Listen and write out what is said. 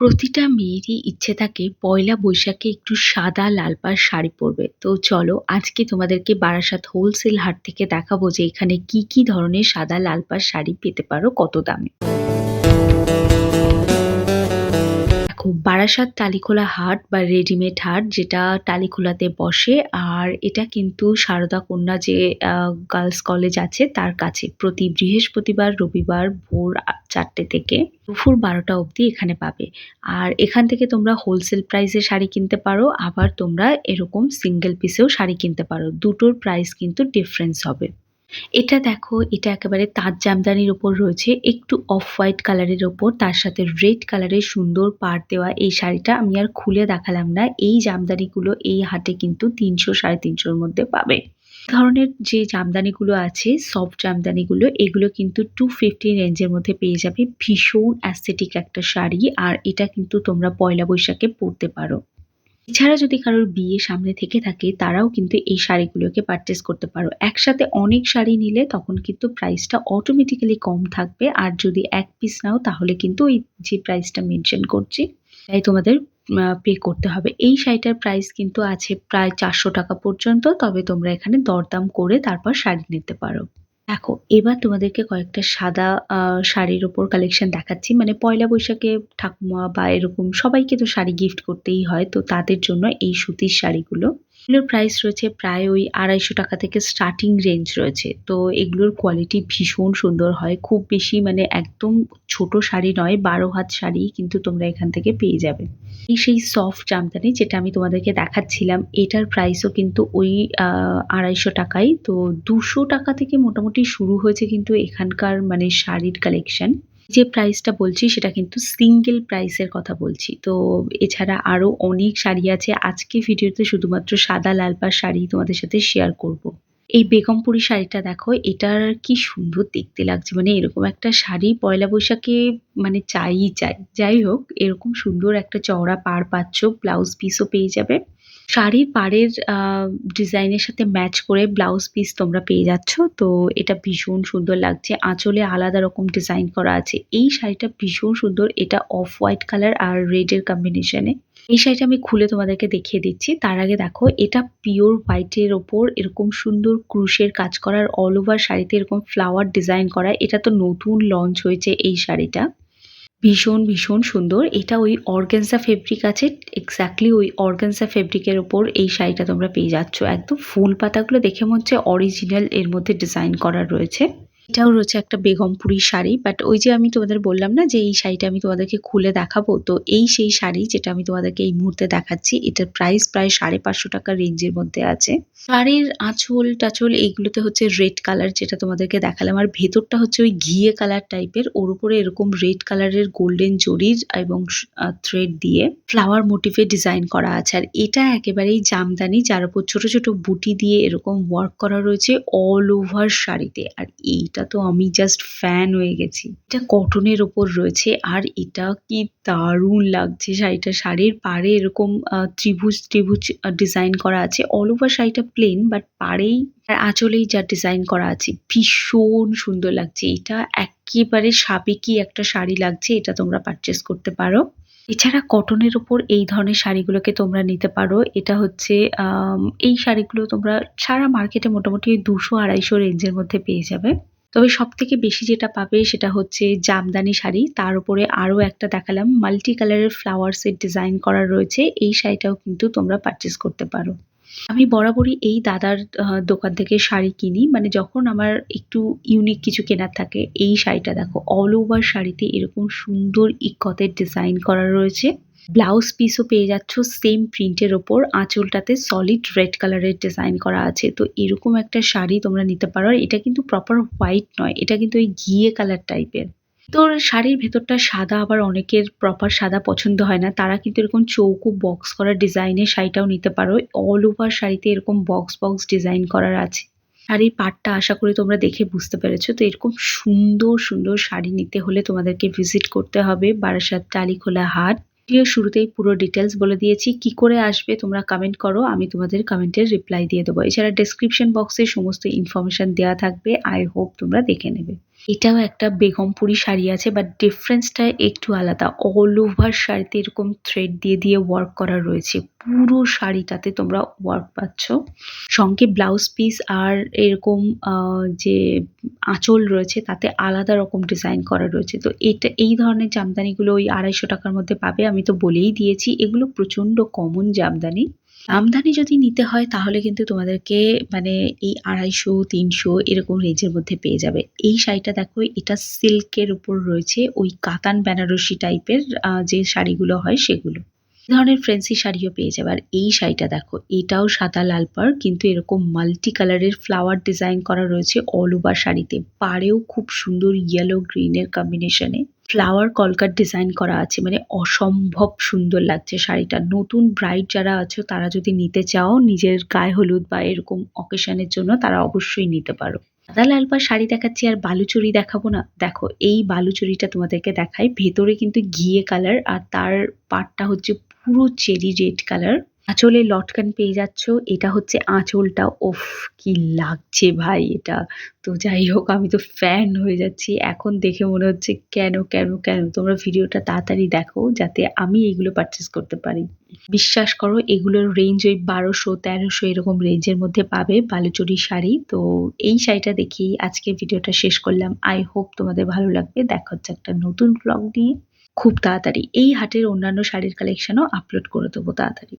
প্রতিটা মেয়েরই ইচ্ছে থাকে পয়লা বৈশাখে একটু সাদা লাল পাড় শাড়ি পরবে। তো চলো, আজকে তোমাদেরকে বারাসাত হোলসেল হাট থেকে দেখাবো যে এখানে কি কি ধরনের সাদা লাল পাড় শাড়ি পেতে পারো, কত দামে। দেখো, বারাসাত টালিখোলা হাট বা রেডিমেড হাট যেটা টালিখোলাতে বসে, আর এটা কিন্তু সারদা কন্যা যে গার্লস কলেজ আছে তার কাছে। প্রতি বৃহস্পতিবার, রবিবার ভোর চারটে থেকে দুপুর বারোটা অবধি এখানে পাবে। আর এখান থেকে তোমরা হোলসেল প্রাইসে শাড়ি কিনতে পারো, আবার তোমরা এরকম সিঙ্গেল পিসেও শাড়ি কিনতে পারো। দুটোর প্রাইস কিন্তু ডিফারেন্স হবে। এটা দেখো, এটা একেবারে তাঁত জামদানির ওপর রয়েছে। একটু অফ হোয়াইট কালারের ওপর, তার সাথে রেড কালারের সুন্দর পাড় দেওয়া এই শাড়িটা আমি আর খুলে দেখালাম না। এই জামদানিগুলো এই হাটে কিন্তু তিনশো, সাড়ে তিনশোর মধ্যে পাবে। ধরনের যে জামদানিগুলো আছে সফট জামদানিগুলো, এগুলো কিন্তু টু ফিফটি রেঞ্জের মধ্যে পেয়ে যাবে। ভীষণ অ্যাস্থেটিক একটা শাড়ি, আর এটা কিন্তু তোমরা পয়লা বৈশাখে পরতে পারো। এছাড়া যদি কারোর বিয়ে সামনে থেকে থাকে, তারাও কিন্তু এই শাড়িগুলোকে পারচেস করতে পারো। একসাথে অনেক শাড়ি নিলে তখন কিন্তু প্রাইসটা অটোমেটিক্যালি কম থাকবে। আর যদি এক পিস নাও, তাহলে কিন্তু ওই যে প্রাইসটা মেনশন করছি, তাই তোমাদের পে করতে হবে। এই শাড়িটার প্রাইস কিন্তু আছে প্রায় চারশো টাকা পর্যন্ত, তবে তোমরা এখানে দরদাম করে তারপর শাড়ি নিতে পারো। দেখো, এবার তোমাদেরকে কয়েকটা সাদা শাড়ির ওপর কালেকশন দেখাচ্ছি। মানে পয়লা বৈশাখে ঠাকুমা বা এরকম সবাইকে তো শাড়ি গিফট করতেই হয়, তো তাদের জন্য এই সুতির শাড়িগুলো। এগুলোর প্রাইস রয়েছে প্রায় ওই আড়াইশো টাকা থেকে স্টার্টিং রেঞ্জ রয়েছে। তো এগুলোর কোয়ালিটি ভীষণ সুন্দর হয়। খুব বেশি মানে একদম ছোট শাড়ি নয়, বারো হাত শাড়ি কিন্তু তোমরা এখান থেকে পেয়ে যাবে। এই সেই সফট জামদানি যেটা আমি তোমাদেরকে দেখাচ্ছিলাম, এটার প্রাইসও কিন্তু ওই আড়াইশো টাকাই তো দুশো টাকা থেকে মোটামুটি শুরু হয়েছে কিন্তু এখানকার মানে শাড়ির কালেকশন যে প্রাইসটা বলছি, সেটা কিন্তু সিঙ্গেল প্রাইসের কথা বলছি। তো এছাড়া আরও অনেক শাড়ি আছে। আজকে ভিডিওতে শুধুমাত্র সাদা লাল পাড় শাড়ি তোমাদের সাথে শেয়ার করব। এই বেগমপুরি শাড়িটা দেখো, এটার কি সুন্দর দেখতে লাগছে। মানে এরকম একটা শাড়ি পয়লা বৈশাখে মানে চাইই চাই। যাই হোক, এরকম সুন্দর একটা চওড়া পাড় পাচ্ছ ব্লাউজ পিসও পেয়ে যাবে। শাড়ির পাড়ের ডিজাইনের সাথে ম্যাচ করে ব্লাউজ পিস তোমরা পেয়ে যাচ্ছ। তো এটা ভীষণ সুন্দর লাগছে। আঁচলে আলাদা রকম ডিজাইন করা আছে। এই শাড়িটা ভীষণ সুন্দর। এটা অফ হোয়াইট কালার আর রেডের কম্বিনেশনে এই শাড়িটা আমি খুলে তোমাদেরকে দেখিয়ে দিচ্ছি। তার আগে দেখো, এটা পিওর হোয়াইটের ওপর এরকম সুন্দর ক্রুশের কাজ করার অল ওভার শাড়িতে এরকম ফ্লাওয়ার ডিজাইন করা। এটা তো নতুন লঞ্চ হয়েছে এই শাড়িটা। ভীষণ ভীষণ সুন্দর। এটা ওই অর্গেন্সা ফেব্রিক আছে। এক্স্যাক্টলি ওই অর্গেন্সা ফেব্রিকের ওপর এই শাড়িটা তোমরা পেয়ে যাচ্ছ। একদম ফুল পাতাগুলো দেখে মনে হচ্ছে অরিজিনাল এর মধ্যে ডিজাইন করা রয়েছে। এটাও রয়েছে একটা বেগমপুরি শাড়ি বাট ওই যে আমি তোমাদের বললাম না যে এই শাড়িটা আমি তোমাদেরকে খুলে দেখাবো, তো এই সেই শাড়ি যেটা আমি তোমাদেরকে এই মুহূর্তে দেখাচ্ছি, এটার প্রাইস প্রায় সাড়ে পাঁচশো টাকা রেঞ্জের মধ্যে আছে। শাড়ির আঁচল টাচল এইগুলোতে হচ্ছে রেড কালার যেটা তোমাদেরকে দেখালাম, আর ভেতরটা হচ্ছে ওই ঘিয়ে কালার টাইপের ওর উপরে এরকম রেড কালারের গোল্ডেন জরির এবং থ্রেড দিয়ে ফ্লাওয়ার মোটিভে ডিজাইন করা আছে, আর এটা একেবারেই জামদানি, যার উপর ছোট ছোট বুটি দিয়ে এরকম ওয়ার্ক করা রয়েছে অল ওভার শাড়িতে, আর এইটা তো আমি জাস্ট ফ্যান হয়ে গেছি। এটা কটনের ওপর রয়েছে আর এটা কি দারুণ লাগছে শাড়িটা। শাড়ির পাড়ে এরকম আহ, ত্রিভুজ ত্রিভুজ ডিজাইন করা আছে। অল ওভার শাড়িটা প্লেন বাট পাড়েই আর আঁচলেই যা ডিজাইন করা আছে ভীষণ সুন্দর লাগছে। এটা একেবারে সাবেকি একটা শাড়ি লাগছে এটা তোমরা পারচেস করতে পারো। এছাড়া কটনের ওপর এই ধরনের শাড়িগুলোকে তোমরা নিতে পারো। এটা হচ্ছে এই শাড়িগুলো তোমরা সারা মার্কেটে মোটামুটি দুশো আড়াইশো রেঞ্জের মধ্যে পেয়ে যাবে। তবে সব থেকে বেশি যেটা পাবে সেটা হচ্ছে জামদানি শাড়ি। তার উপরে আরও একটা দেখালাম, মাল্টি কালারের ফ্লাওয়ার্সের ডিজাইন করা রয়েছে। এই শাড়িটাও কিন্তু তোমরা পারচেস করতে পারো। আমি বরাবরই এই দাদার দোকান থেকে শাড়ি কিনি। মানে যখন আমার একটু ইউনিক কিছু কেনার থাকে, এই শাড়িটা দেখো অল ওভার শাড়িতে এরকম সুন্দর ইকতের ডিজাইন করা রয়েছে। ব্লাউজ পিসও পেয়ে যাচ্ছ সেম প্রিন্টের ওপর। আঁচলটাতে সলিড রেড কালারের ডিজাইন করা আছে। তো এরকম একটা শাড়ি তোমরা নিতে পারো। এটা কিন্তু প্রপার হোয়াইট নয়। এটা কিন্তু ওই ঘিয়ে কালার টাইপের তো শাড়ির ভেতরটা সাদা আবার অনেকের প্রপার সাদা পছন্দ হয় না। তারা কিন্তু এরকম চৌকো বক্স করা ডিজাইনের শাড়িটাও নিতে পারো। অল ওভার শাড়িতে এরকম বক্স বক্স ডিজাইন করার আছে। শাড়ির পাটটা আশা করি তোমরা দেখে বুঝতে পেরেছ। তো এরকম সুন্দর সুন্দর শাড়ি নিতে হলে তোমাদেরকে ভিজিট করতে হবে। বারাসাত টালিখোলা হাট। ভিডিও শুরুতেই পুরো ডিটেলস বলে দিয়েছি। কি করে আসবে তোমরা কমেন্ট করো, আমি তোমাদের কমেন্টের রিপ্লাই দিয়ে দেবো। এছাড়া ডেসক্রিপশন বক্সে সমস্ত ইনফরমেশান দেওয়া থাকবে। আই হোপ তোমরা দেখে নেবে। এটাও একটা বেগমপুরি শাড়ি আছে বাট ডিফারেন্সটা একটু আলাদা। অল ওভার শাড়িতে এরকম থ্রেড দিয়ে দিয়ে ওয়ার্ক করা রয়েছে। পুরো শাড়িটাতে তোমরা ওয়ার্ক পাচ্ছ। সঙ্গে ব্লাউজ পিস আর এরকম যে আঁচল রয়েছে, তাতে আলাদা রকম ডিজাইন করা রয়েছে। তো এটা, এই ধরনের জামদানিগুলো ওই আড়াইশো টাকার মধ্যে পাবে, আমি তো বলেই দিয়েছি। এগুলো প্রচণ্ড কমন জামদানি। জামদানি যদি নিতে হয়, তাহলে কিন্তু তোমাদেরকে মানে এই আড়াইশো, তিনশো এরকম রেঞ্জের মধ্যে পেয়ে যাবে। এই শাড়িটা দেখো, এটা সিল্কের উপর রয়েছে, ওই কাতান বেনারসি টাইপের যে শাড়িগুলো হয় সেগুলো। ধরনের ফ্রেন্সি শাড়িও পেয়ে যাবে। আর এই শাড়িটা দেখো, এটাও সাদা লাল পাড় কিন্তু এরকম মাল্টি কালারের ফ্লাওয়ার ডিজাইন করা রয়েছে অল ওভার শাড়িতে। পাড়েও খুব সুন্দর ইয়েলো গ্রিনের কম্বিনেশনে ফ্লাওয়ার কলকার ডিজাইন করা আছে। মানে অসম্ভব সুন্দর লাগছে শাড়িটা। নতুন ব্রাইড যারা আছো, তারা যদি নিতে চাও, নিজের গায়ে হলুদ বা এরকম অকেশনের জন্য তারা অবশ্যই নিতে পারো। সাদা লাল পাড় শাড়ি দেখাচ্ছি আর বালুচুরি দেখাবো না। দেখো, এই বালুচুরিটা তোমাদেরকে দেখাই। ভেতরে কিন্তু ঘিয়ে কালার আর তার পাটটা হচ্ছে পুরো চেরি রেড কালার আঁচলে লটকান পেয়ে যাচ্ছ। এটা হচ্ছে আঁচলটা। ওফ কি লাগছে ভাই এটা। তো যাই হোক, আমি তো ফ্যান হয়ে যাচ্ছি। এখন দেখে মনে হচ্ছে কেন কেন কেন? তোমরা ভিডিওটা তাড়াতাড়ি দেখো যাতে আমি এগুলো পারচেস করতে পারি। বিশ্বাস করো, এগুলোর রেঞ্জ ওই বারোশো, তেরোশো এরকম রেঞ্জের মধ্যে পাবে বালুচুরি শাড়ি। তো এই শাড়িটা দেখি আজকে ভিডিওটা শেষ করলাম। আই হোপ তোমাদের ভালো লাগবে। দেখা হচ্ছে একটা নতুন ব্লগ নিয়ে। খুব তাড়াতাড়ি। এই হাটের অন্যান্য শাড়ির কালেকশনও আপলোড করে দেবো তাড়াতাড়ি।